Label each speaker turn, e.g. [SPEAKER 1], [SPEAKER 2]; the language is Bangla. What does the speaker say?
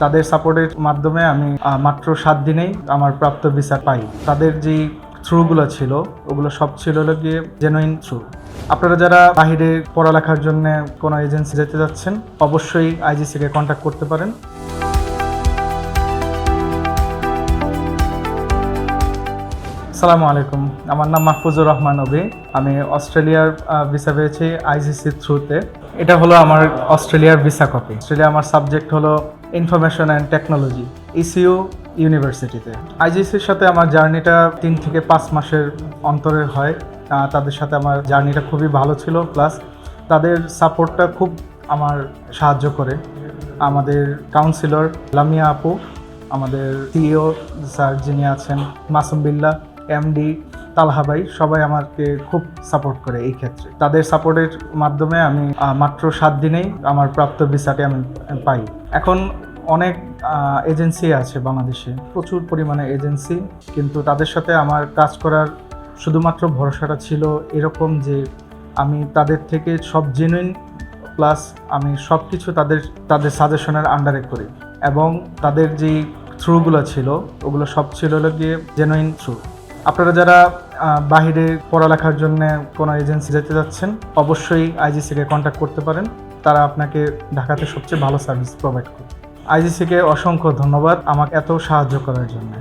[SPEAKER 1] তাদের সাপোর্টের মাধ্যমে আমি মাত্র সাত দিনেই আমার প্রাপ্ত ভিসা পাই। তাদের যে থ্রুগুলো ছিল, ওগুলো সব ছিল হলো গিয়ে জেনুইন থ্রু আপনারা যারা বাহিরে পড়ালেখার জন্য কোনো এজেন্সি যেতে যাচ্ছেন, অবশ্যই আইজিসিকে কন্ট্যাক্ট করতে পারেন। আসসালামু আলাইকুম আমার নাম মাহফুজুর রহমান অবি। আমি অস্ট্রেলিয়ার ভিসা পেয়েছি আইজিসি থ্রুতে এটা হলো আমার অস্ট্রেলিয়ার ভিসা কপি। অস্ট্রেলিয়া আমার সাবজেক্ট হলো ইনফরমেশন অ্যান্ড টেকনোলজি ইসিও ইউনিভার্সিটিতে আইজিসির সাথে আমার জার্নিটা তিন থেকে পাঁচ মাসের অন্তরের হয়। তাদের সাথে আমার জার্নিটা খুবই ভালো ছিল। প্লাস তাদের সাপোর্টটা খুব আমার সাহায্য করে। আমাদের কাউন্সিলর লামিয়া আপু, আমাদের সিইও স্যার যিনি আছেন, মাসুম বিল্লাহ এমডি তালহা ভাই সবাই আমাকে খুব সাপোর্ট করে এই ক্ষেত্রে। তাদের সাপোর্টের মাধ্যমে আমি মাত্র সাত দিনেই আমার প্রাপ্ত ভিসাটি আমি পাই। এখন অনেক এজেন্সি আছে বাংলাদেশে, প্রচুর পরিমাণে এজেন্সি কিন্তু তাদের সাথে আমার কাজ করার শুধুমাত্র ভরসাটা ছিল এরকম যে আমি তাদের থেকে সব জেনুইন প্লাস আমি সব কিছু তাদের তাদের সাজেশনের আন্ডারে করি। এবং তাদের যেই থ্রুগুলো ছিল, ওগুলো সব ছিল গিয়ে জেনুইন থ্রু আপনারা যারা বাহিরে পড়ালেখার জন্য কোনো এজেন্সি যেতে যাচ্ছেন, অবশ্যই আইজিসিকে কন্ট্যাক্ট করতে পারেন। তারা আপনাকে ঢাকাতে সবচেয়ে ভালো সার্ভিস প্রোভাইড করবে। আইজিসিকে অসংখ্য ধন্যবাদ আমাকে এত সাহায্য করার জন্য।